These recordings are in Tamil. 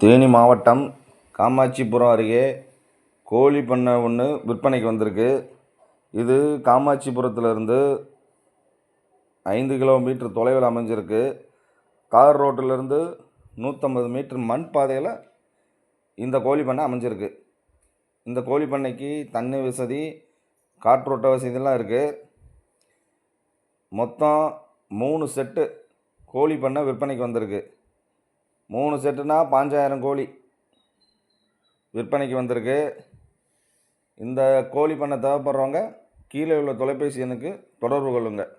தேனி மாவட்டம் காமாட்சிபுரம் அருகே கோழி பண்ணை ஒன்று விற்பனைக்கு வந்திருக்கு. இது காமாட்சிபுரத்துலேருந்து ஐந்து கிலோமீட்டர் தொலைவில் அமைஞ்சிருக்கு. கார் ரோட்டிலேருந்து நூற்றம்பது மீட்ரு மண் பாதையில் இந்த கோழி பண்ணை அமைஞ்சிருக்கு. இந்த கோழி பண்ணைக்கு தண்ணி வசதி காற்றோட்ட வசதியெல்லாம் இருக்குது மொத்தம் மூணு செட்டு கோழி பண்ணை விற்பனைக்கு வந்திருக்கு. மூணு செட்டுனா பாஞ்சாயிரம் கோழி விற்பனைக்கு வந்திருக்கு. இந்த கோழி பண்ணை தேவைப்படுறவங்க கீழே உள்ள தொலைபேசி எண்ணுக்கு தொடர்பு கொள்ளுங்கள்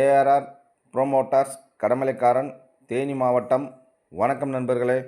ஏஆர்ஆர் ப்ரோமோட்டார்ஸ் கடமலைக்காரன் தேனி மாவட்டம். வணக்கம் நண்பர்களே.